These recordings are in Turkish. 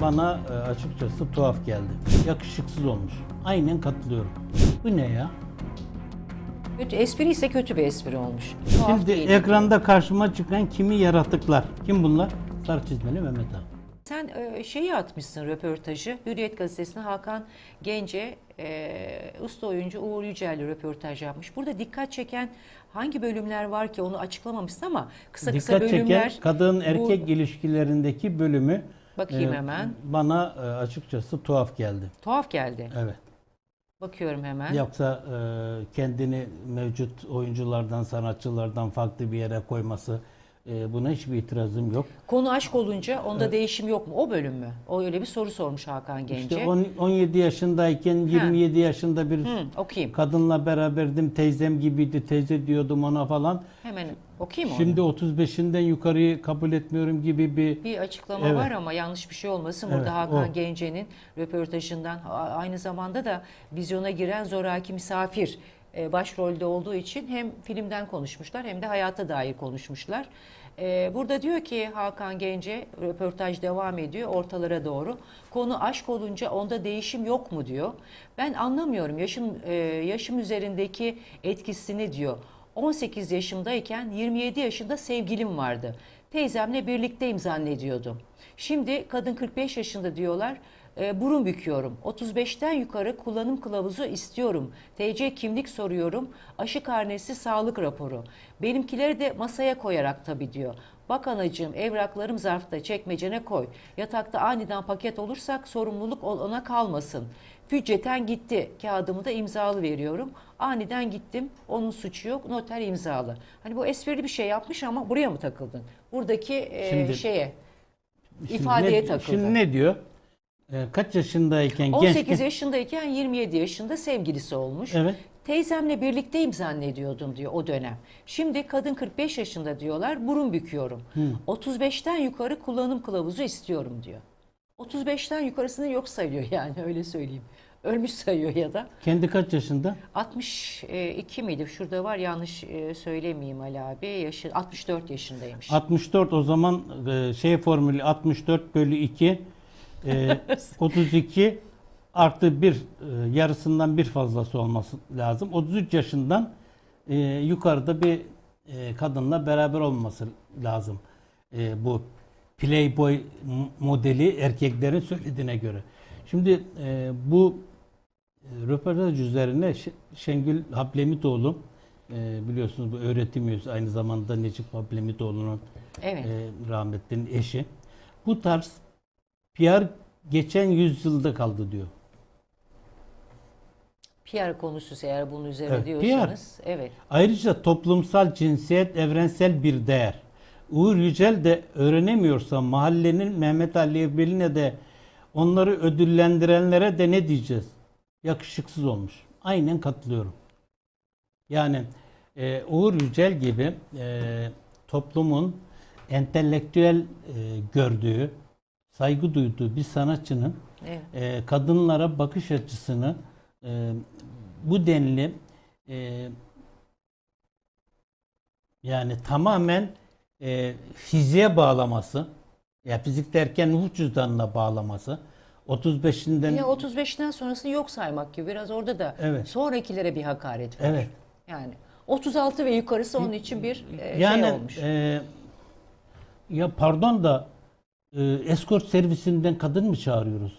Bana e, açıkçası tuhaf geldi. Yakışıksız olmuş. Aynen katılıyorum. Bu ne ya? Kötü espri ise kötü bir espri olmuş. Tuhaf Şimdi değil. ekranda karşıma çıkan kimi yaratıklar? Kim bunlar? Sarı çizmeli Mehmet abi. Sen e, şeyi atmışsın röportajı. Hürriyet gazetesine Hakan Gence, e, usta oyuncu Uğur Yücel'le röportaj yapmış. Burada dikkat çeken hangi bölümler var ki onu açıklamamışsın ama kısa kısa Dikkat bölümler. çeken kadın erkek ilişkilerindeki bölümü Bakayım hemen. bana e, açıkçası tuhaf geldi. Tuhaf geldi. Evet. Bakıyorum hemen. Yoksa e, kendini mevcut oyunculardan, sanatçılardan farklı bir yere koyması e, buna hiçbir itirazım yok. Konu aşk olunca onda değişim yok mu? O bölüm mü? O öyle bir soru sormuş Hakan Gence. İşte on- 17 yaşındayken 27 yaşında bir Hı, okuyayım. kadınla beraberdim. Teyzem gibiydi. Teyze diyordum ona falan. Hemen okuyayım onu. Şimdi 35'inden yukarıyı kabul etmiyorum gibi bir Bir açıklama Evet. var ama yanlış bir şey olmasın. Burada Evet, Hakan o. Gence'nin röportajından aynı zamanda da vizyona giren Zoraki Misafir e, başrolde olduğu için hem filmden konuşmuşlar hem de hayata dair konuşmuşlar. E, Burada diyor ki Hakan Gence röportaj devam ediyor ortalara doğru. Konu aşk olunca onda değişim yok mu diyor. Ben anlamıyorum yaşım e, yaşım üzerindeki etkisini diyor. 18 yaşımdayken 27 yaşında sevgilim vardı. Teyzemle birlikteyim zannediyordum. Şimdi kadın 45 yaşında diyorlar. E, burun büküyorum. 35'ten yukarı kullanım kılavuzu istiyorum. TC kimlik soruyorum. Aşı karnesi sağlık raporu. Benimkileri de masaya koyarak tabii diyor. Bak anacığım evraklarım zarfta çekmecene koy. Yatakta aniden paket olursak sorumluluk ona kalmasın. Fücceten gitti. Kağıdımı da imzalı veriyorum. Aniden gittim. Onun suçu yok. Noter imzalı. Hani bu esprili bir şey yapmış ama buraya mı takıldın? Buradaki e, Şimdi- şeye Şimdi ifadeye ne, takıldı. Şimdi ne diyor? E, kaç yaşındayken 18 gençken yaşındayken 27 yaşında sevgilisi olmuş. Evet. Teyzemle birlikteyim zannediyordum diyor o dönem. Şimdi kadın 45 yaşında diyorlar burun büküyorum. 35'ten yukarı kullanım kılavuzu istiyorum diyor. 35'ten yukarısını yok sayıyor yani öyle söyleyeyim. Ölmüş sayıyor ya da. kendi kaç yaşında? 62 miydi? Şurada var yanlış e, söylemeyeyim Ali abi. Yaşı 64 yaşındaymış. 64 o zaman e, şey formülü 64 bölü 2 e, 32 artı 1 yarısından bir fazlası olması lazım. 33 yaşından e, yukarıda bir e, kadınla beraber olması lazım. E, bu Playboy modeli erkeklerin söylediğine göre. Şimdi e, bu e, röportaj üzerine Şengül Hablemitoğlu e, biliyorsunuz bu öğretim üyesi aynı zamanda Necip Hablemitoğlu'nun Evet. e, rahmetlinin eşi. Bu tarz PR geçen yüzyılda kaldı diyor. PR konusu eğer bunun üzerine Evet, diyorsanız. Evet. Ayrıca toplumsal cinsiyet evrensel bir değer. Uğur Yücel de öğrenemiyorsa mahallenin Mehmet Ali Erbil'ine de onları ödüllendirenlere de ne diyeceğiz? Yakışıksız olmuş. Aynen katılıyorum. Yani e, Uğur Yücel gibi e, toplumun entelektüel e, gördüğü, saygı duyduğu bir sanatçının Evet. e, kadınlara bakış açısını e, bu denli e, yani tamamen e, fiziğe bağlaması ya fizik derken nüfus cüzdanına bağlaması 35'inden Yine 35'ten sonrasını yok saymak gibi biraz orada da Evet. sonrakilere bir hakaret var. Evet. Yani 36 ve yukarısı onun için bir e, yani şey olmuş. e, ya pardon da e, eskort servisinden kadın mı çağırıyoruz?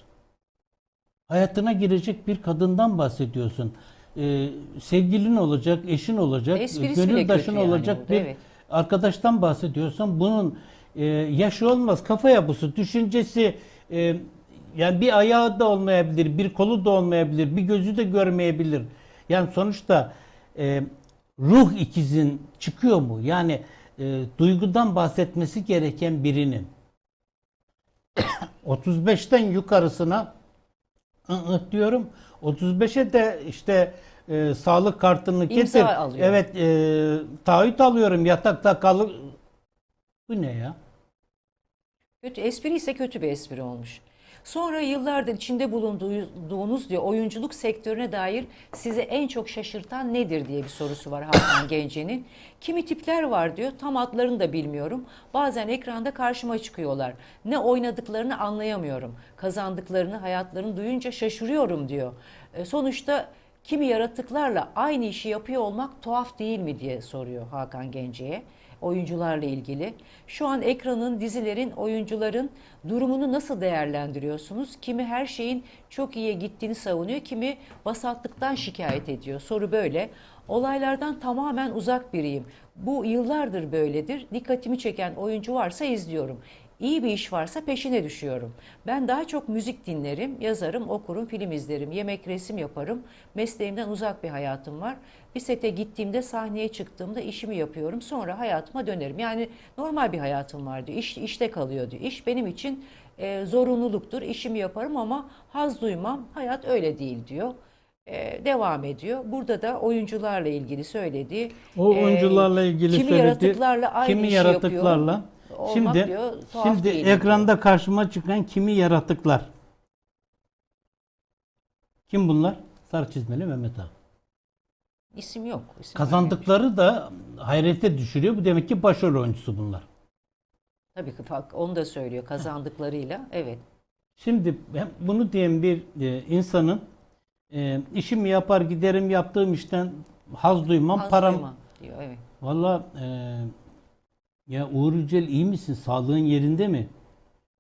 Hayatına girecek bir kadından bahsediyorsun. E, sevgilin olacak, eşin olacak, Esprisi gönüldaşın yani olacak burada, bir evet. arkadaştan bahsediyorsan bunun e, yaşı olmaz, kafa yapısı, düşüncesi e, yani bir ayağı da olmayabilir, bir kolu da olmayabilir, bir gözü de görmeyebilir. Yani sonuçta e, ruh ikizin çıkıyor mu? Yani e, duygudan bahsetmesi gereken birinin 35'ten yukarısına ı diyorum. 35'e de işte e, sağlık kartını İmza getir. alıyor. Evet, e, taahhüt alıyorum yatakta kalır. Bu ne ya? Kötü espri ise kötü bir espri olmuş. Sonra yıllardır içinde bulunduğunuz diyor oyunculuk sektörüne dair sizi en çok şaşırtan nedir diye bir sorusu var Hakan Gence'nin. Kimi tipler var diyor tam adlarını da bilmiyorum. Bazen ekranda karşıma çıkıyorlar. Ne oynadıklarını anlayamıyorum. Kazandıklarını hayatlarını duyunca şaşırıyorum diyor. E, sonuçta kimi yaratıklarla aynı işi yapıyor olmak tuhaf değil mi diye soruyor Hakan Gence'ye oyuncularla ilgili. Şu an ekranın, dizilerin, oyuncuların durumunu nasıl değerlendiriyorsunuz? Kimi her şeyin çok iyiye gittiğini savunuyor, kimi vasatlıktan şikayet ediyor. Soru böyle. Olaylardan tamamen uzak biriyim. Bu yıllardır böyledir. Dikkatimi çeken oyuncu varsa izliyorum. İyi bir iş varsa peşine düşüyorum. Ben daha çok müzik dinlerim, yazarım, okurum, film izlerim, yemek, resim yaparım. Mesleğimden uzak bir hayatım var. Bir sete gittiğimde, sahneye çıktığımda işimi yapıyorum. Sonra hayatıma dönerim. Yani normal bir hayatım var diyor. İş, işte kalıyor diyor. İş benim için e, zorunluluktur. İşimi yaparım ama haz duymam. Hayat öyle değil diyor. E, devam ediyor. Burada da oyuncularla ilgili söylediği. O e, oyuncularla ilgili kimi söyledi. yaratıklarla aynı kimi işi yaratıklarla. yapıyorum. Olmak Şimdi diyor, tuhaf şimdi değil ekranda karşıma çıkan kimi yaratıklar. Kim bunlar? Sarı çizmeli Mehmet abi. İsim yok. isim Kazandıkları da hayrete düşürüyor. Bu demek ki başrol oyuncusu bunlar. Tabii ki fark- onu da söylüyor kazandıklarıyla. Evet. Şimdi bunu diyen bir e, insanın e, işimi yapar giderim yaptığım işten haz duymam Az param duyma diyor. Evet. Valla e, ya Uğur Yücel iyi misin? Sağlığın yerinde mi?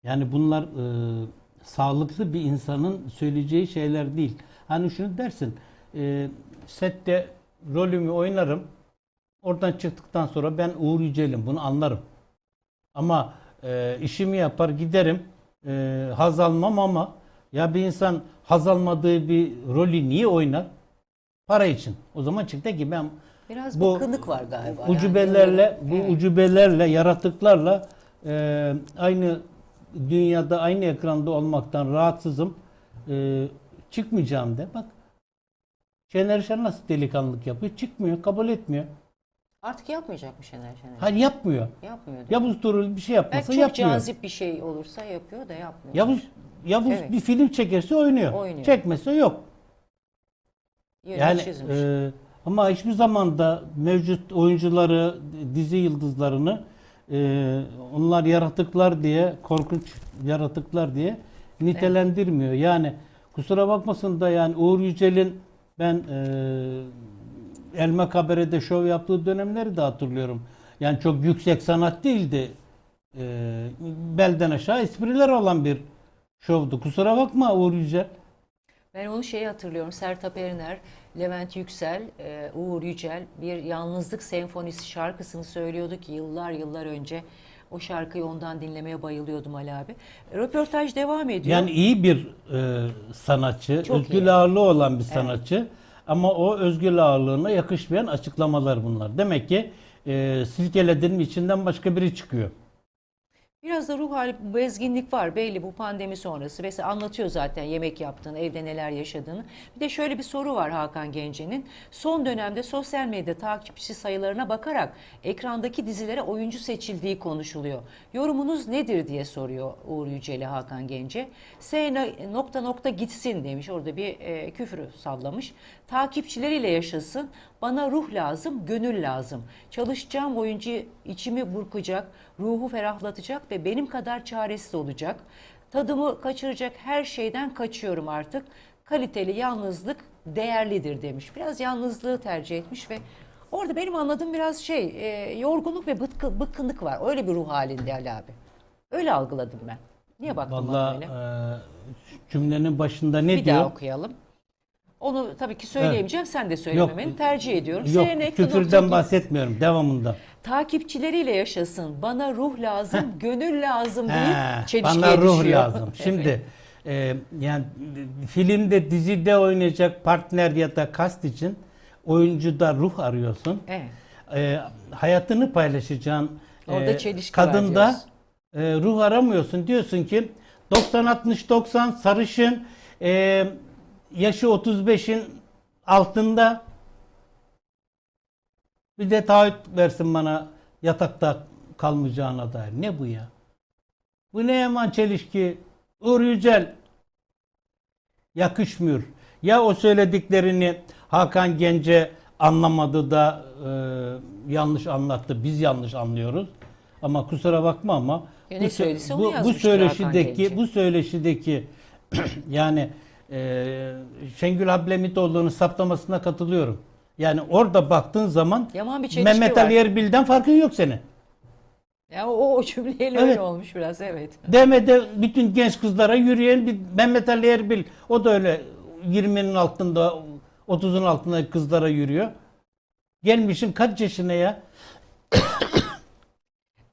Yani bunlar e, sağlıklı bir insanın söyleyeceği şeyler değil. Hani şunu dersin, e, sette rolümü oynarım, oradan çıktıktan sonra ben Uğur Yücel'im, bunu anlarım. Ama e, işimi yapar giderim, e, haz almam ama ya bir insan haz almadığı bir rolü niye oynar? Para için. O zaman çıktı ki ben Biraz Bu bıkkınlık var galiba. yani. ucubelerle bu Evet. ucubelerle yaratıklarla e, aynı dünyada aynı ekranda olmaktan rahatsızım E, çıkmayacağım de bak Şener Şen nasıl delikanlılık yapıyor çıkmıyor kabul etmiyor Artık yapmayacakmış Şener Şener. hayır yapmıyor Yapmıyor. Yavuz Turul bir şey Belki yapmasa çok yapmıyor cazip bir şey olursa yapıyor da yapmıyor. Yavuz Yavuz Evet. bir film çekerse oynuyor, Oynuyor. çekmese yok Yönü Yani çizmiş. e, ama hiçbir zaman da mevcut oyuncuları, dizi yıldızlarını e, onlar yaratıklar diye, korkunç yaratıklar diye nitelendirmiyor. Yani kusura bakmasın da yani Uğur Yücel'in ben e, Elma Kabere'de şov yaptığı dönemleri de hatırlıyorum. Yani çok yüksek sanat değildi. E, belden aşağı espriler olan bir şovdu. Kusura bakma Uğur Yücel. Ben onu şeyi hatırlıyorum. Sertab Erener, Levent Yüksel, e, Uğur Yücel bir yalnızlık senfonisi şarkısını söylüyordu ki yıllar yıllar önce o şarkıyı ondan dinlemeye bayılıyordum Ali abi. Röportaj devam ediyor. Yani iyi bir e, sanatçı, Çok özgür iyi. ağırlığı olan bir sanatçı. Ama o özgür ağırlığına yakışmayan açıklamalar bunlar. Demek ki e, silkelediğinin içinden başka biri çıkıyor. Biraz da ruh hali bezginlik var belli bu pandemi sonrası. Mesela anlatıyor zaten yemek yaptığını, evde neler yaşadığını. Bir de şöyle bir soru var Hakan Gence'nin. Son dönemde sosyal medya takipçi sayılarına bakarak ekrandaki dizilere oyuncu seçildiği konuşuluyor. Yorumunuz nedir diye soruyor Uğur Yücel'e Hakan Gence. S no- nokta nokta gitsin demiş. Orada bir e, küfrü sallamış. Takipçileriyle yaşasın. Bana ruh lazım, gönül lazım. Çalışacağım oyuncu içimi burkacak, ruhu ferahlatacak ve benim kadar çaresiz olacak. Tadımı kaçıracak her şeyden kaçıyorum artık. Kaliteli yalnızlık değerlidir demiş. Biraz yalnızlığı tercih etmiş ve orada benim anladığım biraz şey e, yorgunluk ve bıtkı, bıkkınlık var. Öyle bir ruh halinde Ali abi. Öyle algıladım ben. Niye baktım bana Vallahi öyle? e, cümlenin başında ne bir diyor? daha okuyalım. Onu tabii ki söyleyemeyeceğim. Sen de söylememeni Yok, tercih ediyorum. Yok, ekranın küfürden ortaya- bahsetmiyorum. Devamında. Takipçileriyle yaşasın. Bana ruh lazım, gönül lazım He, deyip çelişkiye bana ruh düşüyor. lazım. Şimdi e, yani filmde, dizide oynayacak partner ya da kast için oyuncuda ruh arıyorsun. Evet. e, hayatını paylaşacağın Orada e, çelişki var kadında e, ruh aramıyorsun. Diyorsun ki 90 60 90 sarışın e, yaşı 35'in altında bir de taahhüt versin bana yatakta kalmayacağına dair. Ne bu ya? Bu ne yaman çelişki? Uğur Yücel yakışmıyor. Ya o söylediklerini Hakan Gence anlamadı da e, yanlış anlattı. Biz yanlış anlıyoruz. Ama kusura bakma ama Ya ne sö- söylediyse onu bu, bu Hakan söyleşideki bu söyleşideki yani e, Şengül Hablemitoğlu'nun saptamasına katılıyorum. Yani orada baktığın zaman Yaman bir çelişki Mehmet var. Ali Erbil'den farkın yok senin. Ya o, o cümleyle Evet. öyle olmuş biraz evet. DM'de bütün genç kızlara yürüyen bir Mehmet Ali Erbil. O da öyle 20'nin altında 30'un altında kızlara yürüyor. Gelmişin kaç yaşına ya?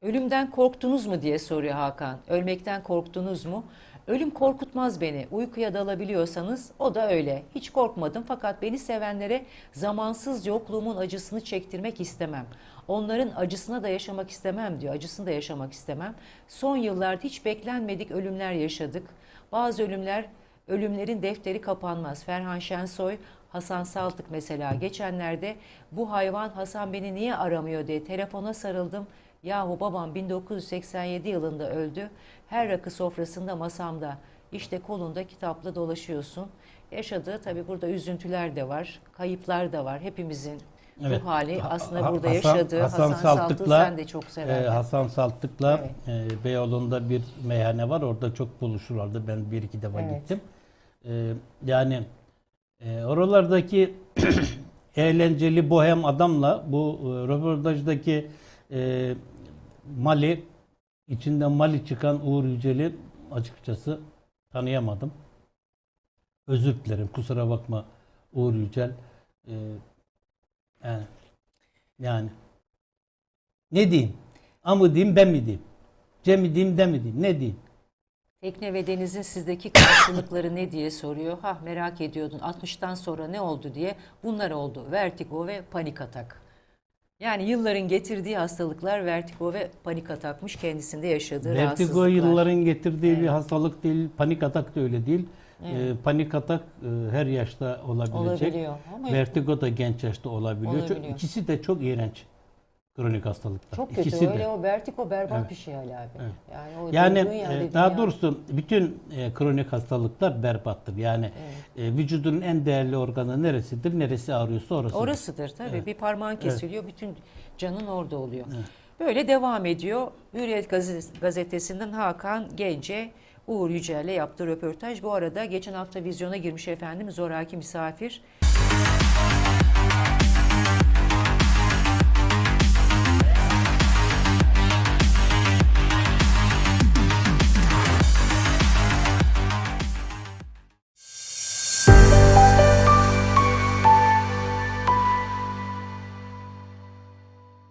Ölümden korktunuz mu diye soruyor Hakan. Ölmekten korktunuz mu? Ölüm korkutmaz beni. Uykuya dalabiliyorsanız o da öyle. Hiç korkmadım fakat beni sevenlere zamansız yokluğumun acısını çektirmek istemem. Onların acısına da yaşamak istemem diyor. Acısını da yaşamak istemem. Son yıllarda hiç beklenmedik ölümler yaşadık. Bazı ölümler Ölümlerin defteri kapanmaz. Ferhan Şensoy, Hasan Saltık mesela geçenlerde bu hayvan Hasan beni niye aramıyor diye telefona sarıldım. Yahu babam 1987 yılında öldü. Her rakı sofrasında masamda. İşte kolunda kitapla dolaşıyorsun. Yaşadığı tabii burada üzüntüler de var, kayıplar da var. Hepimizin Evet. ruh hali Ha- aslında Ha- burada Hasan- yaşadığı Hasan Hasan, Saltık'la, sen de çok severdin. Hasan Saltık'la e, Beyoğlu'nda bir meyhane var. Orada çok buluşurlardı. Ben bir iki defa Evet. gittim. Ee, yani e, oralardaki eğlenceli bohem adamla bu e, röportajdaki e, Mali içinden Mali çıkan Uğur Yücel'i açıkçası tanıyamadım. Özür dilerim. Kusura bakma Uğur Yücel. Ee, yani yani ne diyeyim? A mı diyeyim ben mi diyeyim? C mi diyeyim de mi diyeyim? Ne diyeyim? Tekne ve denizin sizdeki karşılıkları ne diye soruyor. Ha merak ediyordun 60'tan sonra ne oldu diye. Bunlar oldu. Vertigo ve panik atak. Yani yılların getirdiği hastalıklar vertigo ve panik atakmış kendisinde yaşadığı Vertigo rahatsızlıklar. yılların getirdiği bir Evet. hastalık değil. Panik atak da öyle değil. Ee, panik atak e, her yaşta olabilecek. olabiliyor. Ama Vertigo da genç yaşta olabiliyor. Çok, Olabiliyor. ikisi de çok iğrenç kronik hastalıklar. çok kötü. İkisi Öyle de. o vertigo berbat Evet. bir şey Ali abi. Evet. Yani, o Yani e, daha dünya- doğrusu bütün e, kronik hastalıklar berbattır. Yani e, vücudun en değerli organı neresidir? Neresi ağrıyorsa orasıdır. Orasıdır tabii. Evet. Bir parmağın kesiliyor, bütün canın orada oluyor. Böyle devam ediyor. Hürriyet Gazet- gazetesinden Hakan Gence Uğur Yücel'le yaptığı röportaj. Bu arada geçen hafta vizyona girmiş efendim Zoraki Misafir